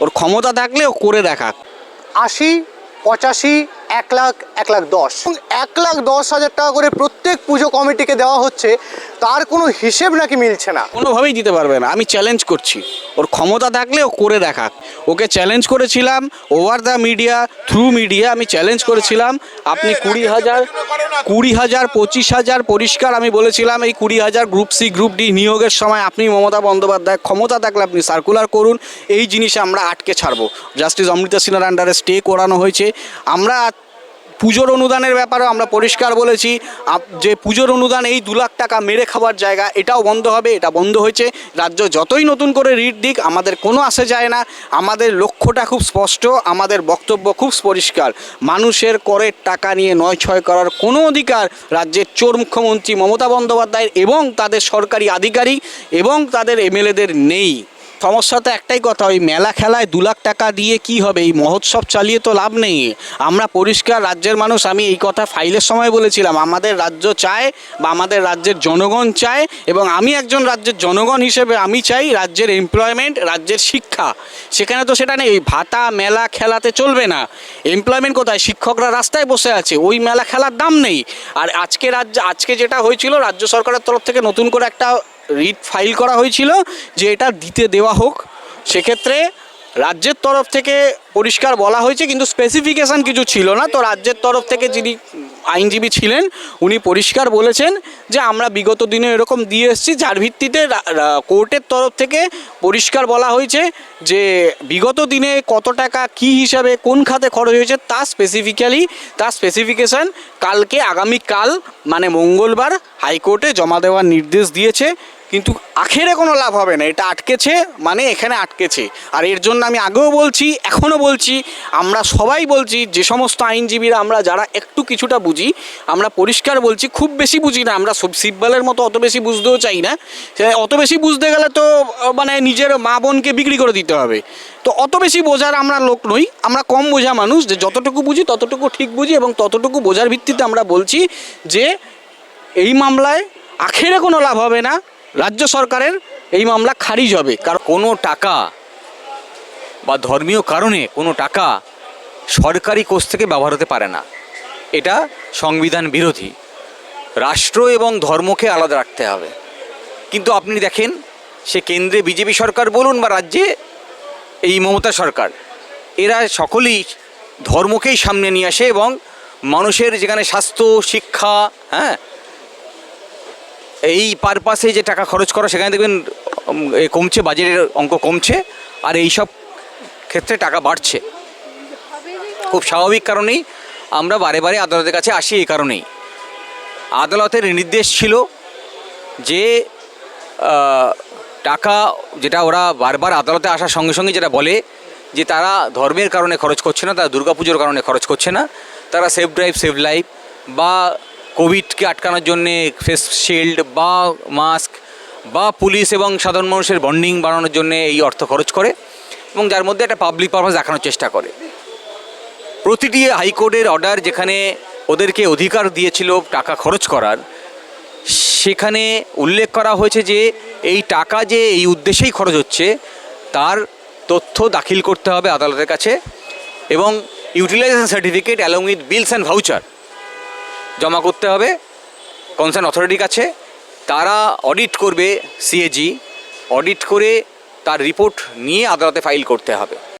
ওর ক্ষমতা থাকলে ও করে দেখাক। আশি, পঁচাশি, এক লাখ এক লাখ দশ। এক লাখ দশ হাজার টাকা করে প্রত্যেক পুজো কমিটিকে দেওয়া হচ্ছে, তার কোনো হিসেব নাকি মিলছে না। কোনোভাবেই দিতে পারবে না। আমি চ্যালেঞ্জ করছি। ওর ক্ষমতা থাকলে ও করে দেখাক। ওকে চ্যালেঞ্জ করেছিলাম over the media through media আমি চ্যালেঞ্জ করেছিলাম। আপনি কুড়ি হাজার কুড়ি হাজার, পঁচিশ হাজার পরিষ্কার আমি বলেছিলাম, এই কুড়ি হাজার গ্রুপ সি গ্রুপ ডি নিয়োগের সময় আপনি মমতা বন্দ্যোপাধ্যায় ক্ষমতা থাকলে আপনি সার্কুলার করুন। এই জিনিসে আমরা আটকে ছাড়বো। জাস্টিস অমৃতা সিনহার আন্ডারে স্টে করানো হয়েছে। আমরা পুজোর অনুদানের ব্যাপারেও আমরা পরিষ্কার বলেছি। যে পুজোর অনুদান এই দু লাখ টাকা মেরে খাবার জায়গা, এটাও বন্ধ হবে, এটা বন্ধ হয়েছে। রাজ্য যতই নতুন করে রিট দিক, আমাদের কোনো আসে যায় না। আমাদের লক্ষ্যটা খুব স্পষ্ট, আমাদের বক্তব্য খুব পরিষ্কার। মানুষের করের টাকা নিয়ে নয় ছয় করার কোনো অধিকার রাজ্যের চোর মুখ্যমন্ত্রী মমতা বন্দ্যোপাধ্যায়ের এবং তাদের সরকারি আধিকারিক এবং তাদের এমএলএদের নেই। সমস্যা তো একটাই কথা, ওই মেলা খেলায় দু লাখ টাকা দিয়ে কি হবে? এই মহোৎসব চালিয়ে তো লাভ নেই। আমরা পরিষ্কার রাজ্যের মানুষ, আমি এই কথা ফাইলের সময় বলেছিলাম। আমাদের রাজ্য চায় বা আমাদের রাজ্যের জনগণ চায় এবং আমি একজন রাজ্যের জনগণ হিসেবে আমি চাই রাজ্যের এমপ্লয়মেন্ট রাজ্যের শিক্ষা। সেখানে তো সেটা নেই ভাতা মেলা খেলাতে চলবে না। এমপ্লয়মেন্ট কোথায়? শিক্ষকরা রাস্তায় বসে আছে, ওই মেলা খেলার দাম নেই। আর আজকে রাজ্য, আজকে যেটা হয়েছিল, রাজ্য সরকারের তরফ থেকে নতুন করে একটা রিট ফাইল করা হয়েছিল যে এটা দিতে দেওয়া হোক। সেক্ষেত্রে রাজ্যের তরফ থেকে পরিষ্কার বলা হয়েছে, কিন্তু স্পেসিফিকেশান কিছু ছিল না। তো রাজ্যের তরফ থেকে যিনি আইনজীবী ছিলেন, উনি পরিষ্কার বলেছেন যে আমরা বিগত দিনে এরকম দিয়ে এসেছি, যার ভিত্তিতে কোর্টের তরফ থেকে পরিষ্কার বলা হয়েছে যে বিগত দিনে কত টাকা কি হিসাবে কোন খাতে খরচ হয়েছে তা স্পেসিফিক্যালি তার স্পেসিফিকেশান কালকে, আগামীকাল মানে মঙ্গলবার হাইকোর্টে জমা দেওয়ার নির্দেশ দিয়েছে। কিন্তু আখেরে কোনো লাভ হবে না, এটা আটকেছে মানে এখানে আটকেছে। আর এর জন্য আমি আগেও বলছি, এখনও বলছি, আমরা সবাই বলছি, যে সমস্ত আইনজীবীরা আমরা যারা একটু কিছুটা বুঝি, আমরা পরিষ্কার বলছি, খুব বেশি বুঝি না, আমরা সব শিববালের মতো অত বেশি বুঝতেও চাই না। অত বেশি বুঝতে গেলে তো মানে নিজের মা বোনকে বিক্রি করে দিতে হবে। তো অত বেশি বোঝার আমরা লোক নই, আমরা কম বোঝা মানুষ, যে যতটুকু বুঝি ততটুকু ঠিক বুঝি এবং ততটুকু বোঝার ভিত্তিতে আমরা বলছি যে, এই মামলায় আখেরে কোনো লাভ হবে না রাজ্য সরকারের এই মামলা খারিজ হবে। কারণ কোনো টাকা বা ধর্মীয় কারণে কোনো টাকা সরকারি কোষ থেকে ব্যবহার হতে পারে না। এটা সংবিধান বিরোধী। রাষ্ট্র এবং ধর্মকে আলাদা রাখতে হবে। কিন্তু আপনি দেখেন, সে কেন্দ্রে বিজেপি সরকার বলুন বা রাজ্যে এই মমতা সরকার, এরা সকলেই ধর্মকেই সামনে নিয়ে আসে এবং মানুষের যেখানে স্বাস্থ্য, শিক্ষা হ্যাঁ এই পারপাসে যে টাকা খরচ করা, সেখানে দেখবেন কমছে বাজেটের অঙ্ক কমছে, আর এই সব ক্ষেত্রে টাকা বাড়ছে। খুব স্বাভাবিক কারণেই আমরা বারে বারে আদালতের কাছে আসি এই কারণেই। আদালতের নির্দেশ ছিল যে টাকা যেটা ওরা বারবার আদালতে আসার সঙ্গে সঙ্গে যেটা বলে, যে তারা ধর্মের কারণে খরচ করছে না, তারা দুর্গাপুজোর কারণে খরচ করছে না, তারা সেফ ড্রাইভ সেভ লাইফ বা কোভিডকে আটকানোর জন্যে ফেস শিল্ড বা মাস্ক বা পুলিশ এবং সাধারণ মানুষের বন্ডিং বাড়ানোর জন্য এই অর্থ খরচ করে এবং যার মধ্যে একটা পাবলিক পারপাস দেখানোর চেষ্টা করে। প্রতিটি হাইকোর্টের অর্ডার যেখানে ওদেরকে অধিকার দিয়েছিল টাকা খরচ করার, সেখানে উল্লেখ করা হয়েছে যে এই টাকা যে এই উদ্দেশ্যেই খরচ হচ্ছে, তার তথ্য দাখিল করতে হবে আদালতের কাছে এবং utilisation certificate along with bills and voucher জমা করতে হবে। কনসার্ন অথরিটির কাছে। তারা অডিট করবে সিএজি অডিট করে তার রিপোর্ট নিয়ে আদালতে ফাইল করতে হবে।